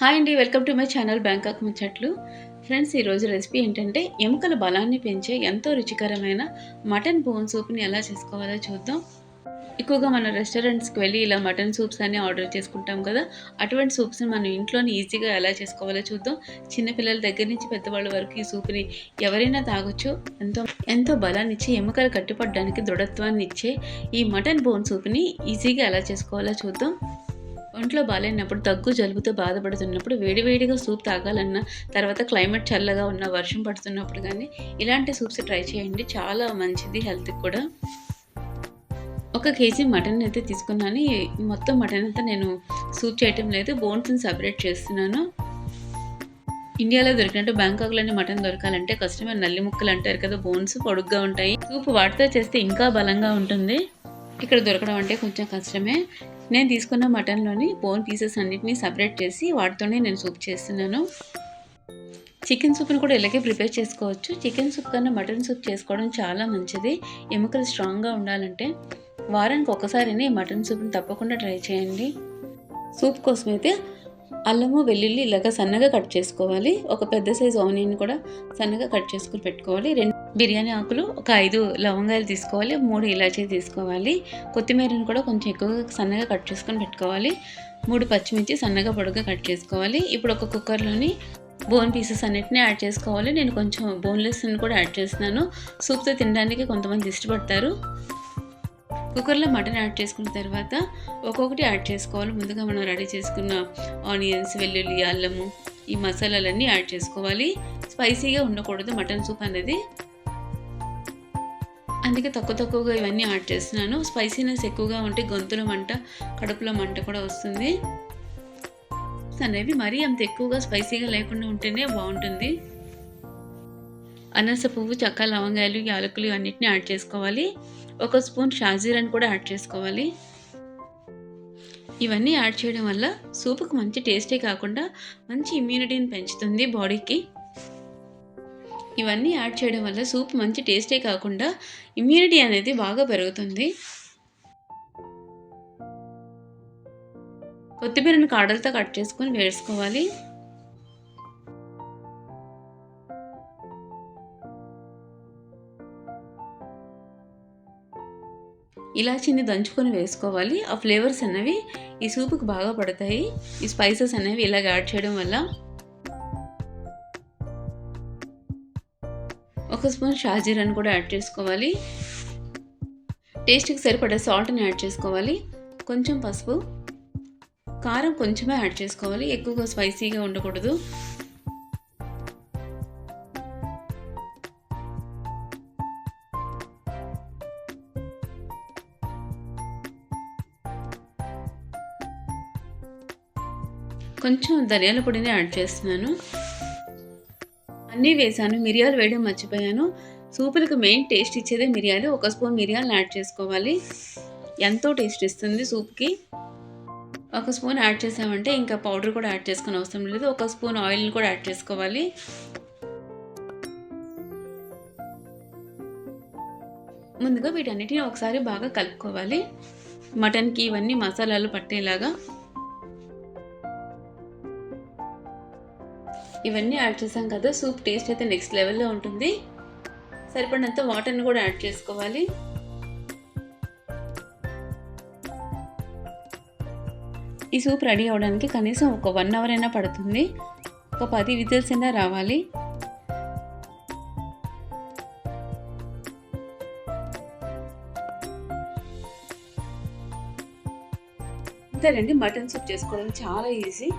Hi అండి welcome to my channel Bangkok ముచ్చట్లు. Friends ఈరోజు రెసిపీ ఏంటంటే ఎముకల బలాన్ని పెంచే ఎంతో రుచికరమైన మటన్ బోన్ సూప్ని ఎలా చేసుకోవాలో చూద్దాం. ఎక్కువగా మన రెస్టారెంట్స్కి వెళ్ళి ఇలా మటన్ సూప్స్ అన్ని ఆర్డర్ చేసుకుంటాం కదా అటువంటి సూప్స్ని మనం ఇంట్లోనే ఈజీగా ఎలా చేసుకోవాలో చూద్దాం. చిన్నపిల్లల దగ్గర నుంచి పెద్దవాళ్ళ వరకు ఈ సూప్ని ఎవరైనా తాగొచ్చు. ఎంతో ఎంతో బలాన్ని ఇచ్చి ఎముకలు కట్టుపడడానికి దృఢత్వాన్ని ఇచ్చే ఈ మటన్ బోన్ సూప్ని ఈజీగా ఎలా చేసుకోవాలో చూద్దాం. ఒంట్లో బాగాలేనప్పుడు దగ్గు జలుబుతో బాధపడుతున్నప్పుడు వేడివేడిగా సూప్ తాగాలన్నా తర్వాత క్లైమేట్ చల్లగా ఉన్న వర్షం పడుతున్నప్పుడు కానీ ఇలాంటి సూప్స్ ట్రై చేయండి. చాలా మంచిది హెల్త్కి కూడా. ఒక కేజీ మటన్ అయితే తీసుకున్నాను. మొత్తం మటన్ అంతా నేను సూప్ చేయటం లేదు. బోన్స్ని సపరేట్ చేస్తున్నాను. ఇండియాలో దొరికినట్టు బ్యాంకాక్లోని మటన్ దొరకాలంటే కష్టమైన నల్లి ముక్కలు అంటారు కదా బోన్స్ పొడుగ్గా ఉంటాయి. సూప్ వాటితో చేస్తే ఇంకా బలంగా ఉంటుంది. ఇక్కడ దొరకడం అంటే కొంచెం కష్టమే. నేను తీసుకున్న మటన్లోని బోన్ పీసెస్ అన్నిటినీ సపరేట్ చేసి వాటితోనే నేను సూప్ చేస్తున్నాను. చికెన్ సూప్ని కూడా ఇలాగే ప్రిపేర్ చేసుకోవచ్చు. చికెన్ సూప్ కన్నా మటన్ సూప్ చేసుకోవడం చాలా మంచిది. ఎముకలు స్ట్రాంగ్గా ఉండాలంటే వారానికి ఒకసారినే మటన్ సూప్ని తప్పకుండా ట్రై చేయండి. సూప్ కోసం అయితే అల్లము వెల్లుల్లి ఇలాగ సన్నగా కట్ చేసుకోవాలి. ఒక పెద్ద సైజు ఆనియన్ కూడా సన్నగా కట్ చేసుకుని పెట్టుకోవాలి. రెండు బిర్యానీ ఆకులు ఒక ఐదు లవంగాలు తీసుకోవాలి మూడు ఇలాచీ తీసుకోవాలి. కొత్తిమీరను కూడా కొంచెం ఎక్కువగా సన్నగా కట్ చేసుకొని పెట్టుకోవాలి. మూడు పచ్చిమిర్చి సన్నగా పొడుగా కట్ చేసుకోవాలి. ఇప్పుడు ఒక కుక్కర్లోని బోన్ పీసెస్ అన్నిటిని యాడ్ చేసుకోవాలి. నేను కొంచెం బోన్లెస్ని కూడా యాడ్ చేస్తున్నాను. సూప్తో తినడానికి కొంతమంది ఇష్టపడతారు. కుక్కర్లో మటన్ యాడ్ చేసుకున్న తర్వాత ఒక్కొక్కటి యాడ్ చేసుకోవాలి. ముందుగా మనం రెడీ చేసుకున్న ఆనియన్స్ వెల్లుల్లి అల్లము ఈ మసాలాలన్నీ యాడ్ చేసుకోవాలి. స్పైసీగా ఉండకూడదు మటన్ సూప్ అనేది. అందుకే తక్కువ తక్కువగా ఇవన్నీ యాడ్ చేస్తున్నాను. స్పైసీనెస్ ఎక్కువగా ఉంటే గొంతులో మంట కడుపులో మంట కూడా వస్తుంది. అనేవి మరీ అంత ఎక్కువగా స్పైసీగా లేకుండా ఉంటేనే బాగుంటుంది. అనాస పువ్వు చక్క లవంగాయలు యాలకులు అన్నిటిని యాడ్ చేసుకోవాలి. ఒక స్పూన్ షాజీరాని కూడా యాడ్ చేసుకోవాలి. ఇవన్నీ యాడ్ చేయడం వల్ల సూపుకు మంచి టేస్టే కాకుండా మంచి ఇమ్యూనిటీని పెంచుతుంది బాడీకి. ఇవన్నీ యాడ్ చేయడం వల్ల సూప్ మంచి టేస్టే కాకుండా ఇమ్యూనిటీ అనేది బాగా పెరుగుతుంది. కొత్తిమీరను కాడలతో కట్ చేసుకొని వేసుకోవాలి. ఇలాచీని దంచుకొని వేసుకోవాలి. ఆ ఫ్లేవర్స్ అనేవి ఈ సూపుకి బాగా పడతాయి. ఈ స్పైసెస్ అనేవి ఇలాగ యాడ్ చేయడం వల్ల ఒక స్పూన్ షాజీరాని కూడా యాడ్ చేసుకోవాలి. టేస్ట్కి సరిపడే సాల్ట్ని యాడ్ చేసుకోవాలి. కొంచెం పసుపు. కారం కొంచెమే యాడ్ చేసుకోవాలి. ఎక్కువగా స్పైసీగా ఉండకూడదు. కొంచెం ధనియాల పొడిని యాడ్ చేస్తున్నాను. అన్నీ వేసాను మిరియాలు వేయడం మర్చిపోయాను. సూపులకు మెయిన్ టేస్ట్ ఇచ్చేదే మిరియాలు. ఒక స్పూన్ మిరియాలు యాడ్ చేసుకోవాలి. ఎంతో టేస్ట్ ఇస్తుంది సూప్కి. ఒక స్పూన్ యాడ్ చేసామంటే ఇంకా పౌడర్ కూడా యాడ్ చేసుకుని అవసరం లేదు. ఒక స్పూన్ ఆయిల్ని కూడా యాడ్ చేసుకోవాలి. ముందుగా వీటన్నిటిని ఒకసారి బాగా కలుపుకోవాలి. మటన్కి ఇవన్నీ మసాలాలు పట్టేలాగా. ఇవన్నీ యాడ్ చేసాం కదా సూప్ టేస్ట్ అయితే నెక్స్ట్ లెవెల్లో ఉంటుంది. సరిపడినంత వాటర్ని కూడా యాడ్ చేసుకోవాలి. ఈ సూప్ రెడీ అవడానికి కనీసం ఒక వన్ అవర్ అయినా పడుతుంది. ఒక పది విజిల్స్ అయినా రావాలి. అంతేనండి మటన్ సూప్ చేసుకోవడం చాలా ఈజీ.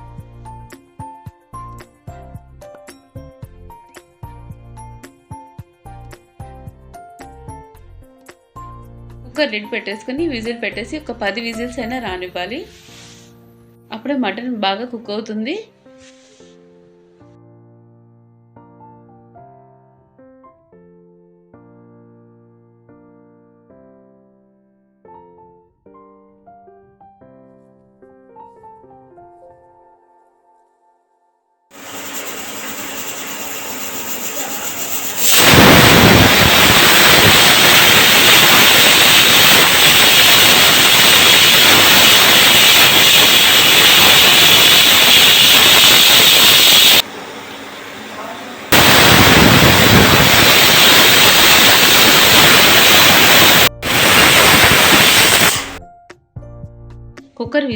కుక్కర్ లిడ్ పెట్టేసుకొని విజిల్ పెట్టేసి ఒక పది విజిల్స్ అయినా రానివ్వాలి. అప్పుడే మటన్ బాగా కుక్ అవుతుంది.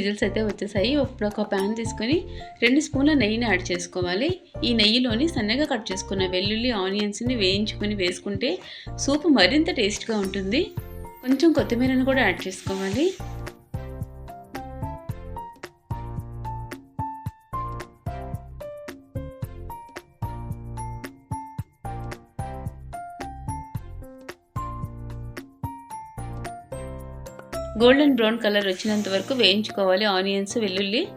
విజిల్స్ అయితే వచ్చేసాయి. ఇప్పుడు ఒక ప్యాన్ తీసుకొని రెండు స్పూన్ల నెయ్యిని యాడ్ చేసుకోవాలి. ఈ నెయ్యిలోని సన్నగా కట్ చేసుకున్న వెల్లుల్లి ఆనియన్స్ని వేయించుకొని వేసుకుంటే సూప్ మరింత టేస్ట్గా ఉంటుంది. కొంచెం కొత్తిమీరను కూడా యాడ్ చేసుకోవాలి. గోల్డెన్ బ్రౌన్ కలర్ వచ్చినంత వరకు వేయించుకోవాలి. ఆనియన్స్ వెల్లుల్లి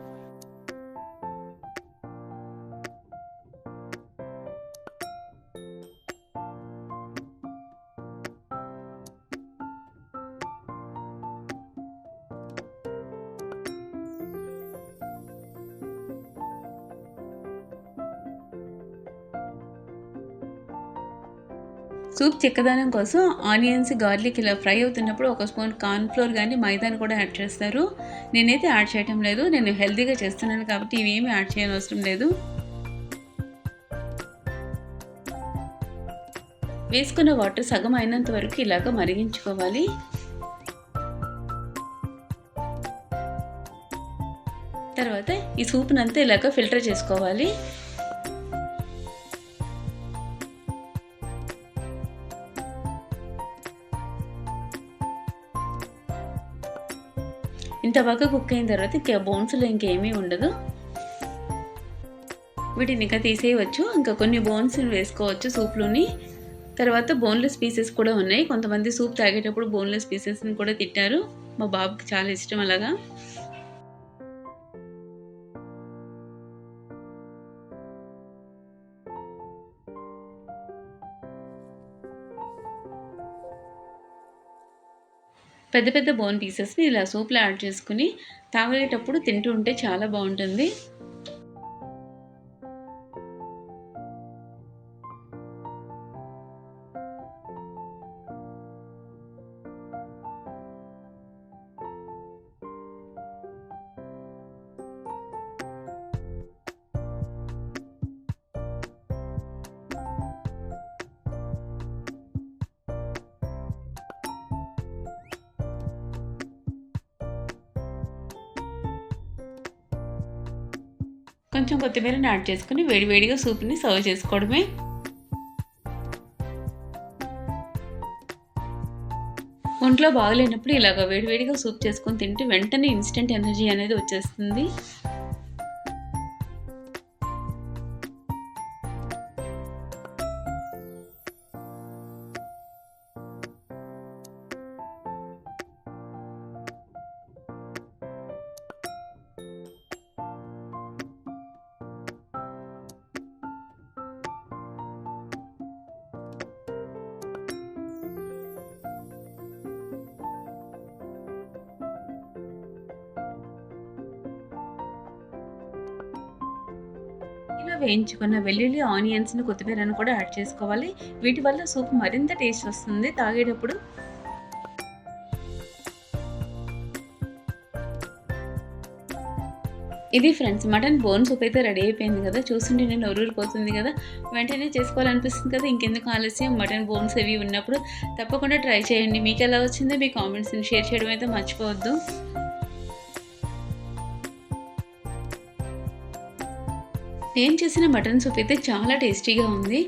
సూప్ చిక్కదనం కోసం ఆనియన్స్ గార్లిక్ ఇలా ఫ్రై అవుతున్నప్పుడు ఒక స్పూన్ కార్న్ఫ్లోర్ కానీ మైదాని కూడా యాడ్ చేస్తారు. నేనైతే యాడ్ చేయటం లేదు. నేను హెల్తీగా చేస్తున్నాను కాబట్టి ఇవేమీ యాడ్ చేయని అవసరం లేదు. వేసుకున్న వాటర్ సగం అయినంత వరకు ఇలాగ మరిగించుకోవాలి. తర్వాత ఈ సూప్నంతా ఇలాగ ఫిల్టర్ చేసుకోవాలి. ఇంత బాగా కుక్ అయిన తర్వాత ఇంకా బోన్స్లో ఇంకేమీ ఉండదు. వీటిని ఇంకా తీసేయవచ్చు. ఇంకా కొన్ని బోన్స్ వేసుకోవచ్చు సూప్లోని. తర్వాత బోన్లెస్ పీసెస్ కూడా ఉన్నాయి. కొంతమంది సూప్ తాగేటప్పుడు బోన్లెస్ పీసెస్ని కూడా తిట్టారు మా బాబుకి చాలా ఇష్టం అలాగా. పెద్ద పెద్ద బోన్ పీసెస్ని ఇలా సూప్లో యాడ్ చేసుకుని తాగేటప్పుడు తింటూ ఉంటే చాలా బాగుంటుంది. కొంచెం కొత్తిమీరని యాడ్ చేసుకుని వేడివేడిగా సూప్ని సర్వ్ చేసుకోవడమే. ఒంట్లో బాగలేనప్పుడు ఇలాగ వేడివేడిగా సూప్ చేసుకొని తింటే వెంటనే ఇన్స్టెంట్ ఎనర్జీ అనేది వచ్చేస్తుంది. ఇలా వేయించుకున్న వెల్లుల్లి ఆనియన్స్ని కొత్తిమీరను కూడా యాడ్ చేసుకోవాలి. వీటి వల్ల సూప్ మరింత టేస్ట్ వస్తుంది. తాగేటప్పుడు ఇది ఫ్రెండ్స్ మటన్ బోన్ సూప్ అయితే రెడీ అయిపోయింది కదా. చూస్తుంటే నేను ఊరూరిపోతుంది కదా. వెంటనే చేసుకోవాలనిపిస్తుంది కదా. ఇంకెందుకు ఆలస్యం? మటన్ బోన్స్ అవి ఉన్నప్పుడు తప్పకుండా ట్రై చేయండి. మీకు ఎలా వచ్చిందో మీ కామెంట్స్ని షేర్ చేయడం అయితే మర్చిపోవద్దు. నేను చేసిన మటన్ సూప్ అయితే చాలా టేస్టీగా ఉంది.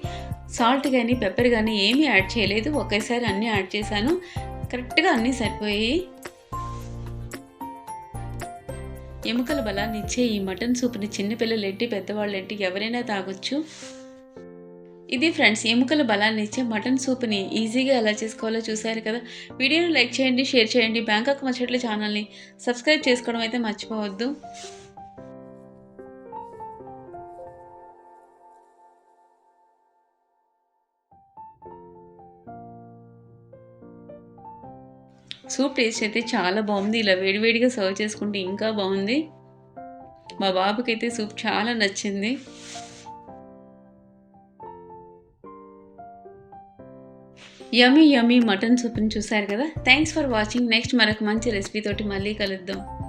సాల్ట్ కానీ పెప్పర్ కానీ ఏమీ యాడ్ చేయలేదు. ఒకేసారి అన్నీ యాడ్ చేశాను. కరెక్ట్గా అన్నీ సరిపోయాయి. ఎముకల బలాన్ని ఇచ్చే ఈ మటన్ సూప్ని చిన్నపిల్లలు ఎట్టి పెద్దవాళ్ళు ఎట్టి ఎవరైనా తాగొచ్చు. ఇది ఫ్రెండ్స్ ఎముకల బలాన్ని ఇచ్చే మటన్ సూప్ని ఈజీగా ఎలా చేసుకోవాలో చూసారు కదా. వీడియోని లైక్ చేయండి షేర్ చేయండి. బ్యాంకాక్ మచ్చట్ల ఛానల్ని సబ్స్క్రైబ్ చేసుకోవడం అయితే మర్చిపోవద్దు. సూప్ టేస్ట్ అయితే చాలా బాగుంది. ఇలా వేడివేడిగా సర్వ్ చేసుకుంటే ఇంకా బాగుంది. మా బాబుకి అయితే సూప్ చాలా నచ్చింది. యమీ యమీ మటన్ సూప్ని చూసారు కదా? థ్యాంక్స్ ఫర్ వాచింగ్ నెక్స్ట్ మరొక మంచి రెసిపీ తోటి మళ్ళీ కలుద్దాం.